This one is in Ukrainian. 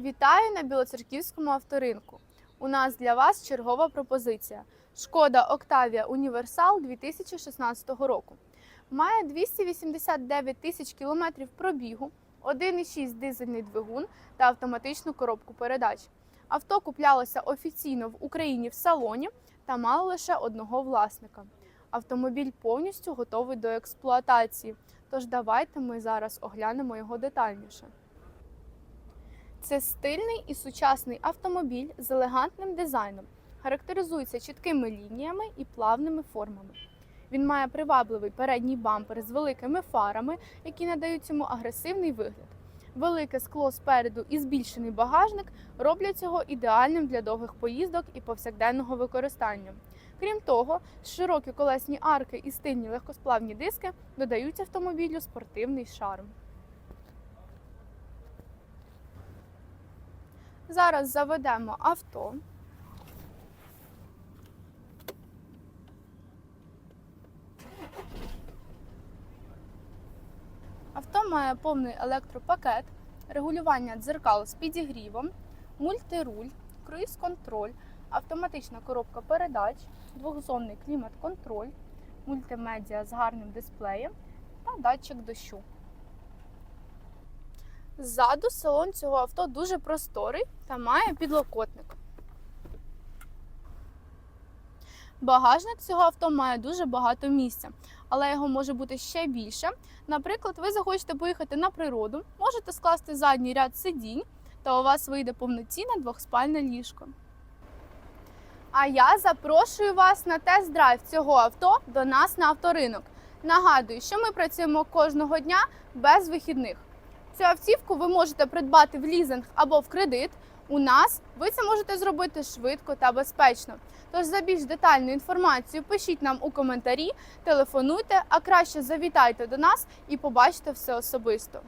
Вітаю на Білоцерківському авторинку. У нас для вас чергова пропозиція. Шкода Октавія Універсал 2016 року. Має 289 тисяч кілометрів пробігу, 1,6 дизельний двигун та автоматичну коробку передач. Авто куплялося офіційно в Україні в салоні та мало лише одного власника. Автомобіль повністю готовий до експлуатації. Тож давайте ми зараз оглянемо його детальніше. Це стильний і сучасний автомобіль з елегантним дизайном, характеризується чіткими лініями і плавними формами. Він має привабливий передній бампер з великими фарами, які надають йому агресивний вигляд. Велике скло спереду і збільшений багажник роблять його ідеальним для довгих поїздок і повсякденного використання. Крім того, широкі колесні арки і стильні легкосплавні диски додають автомобілю спортивний шарм. Зараз заведемо авто. Авто має повний електропакет, регулювання дзеркал з підігрівом, мультируль, круїз-контроль, автоматична коробка передач, двохзонний клімат-контроль, мультимедіа з гарним дисплеєм та датчик дощу. Ззаду салон цього авто дуже просторий та має підлокотник. Багажник цього авто має дуже багато місця, але його може бути ще більше. Наприклад, ви захочете поїхати на природу, можете скласти задній ряд сидінь, та у вас вийде повноцінне двохспальне ліжко. А я запрошую вас на тест-драйв цього авто до нас на авторинок. Нагадую, що ми працюємо кожного дня без вихідних. Цю автівку ви можете придбати в лізинг або в кредит. У нас ви це можете зробити швидко та безпечно. Тож за більш детальну інформацію пишіть нам у коментарі, телефонуйте, а краще завітайте до нас і побачите все особисто.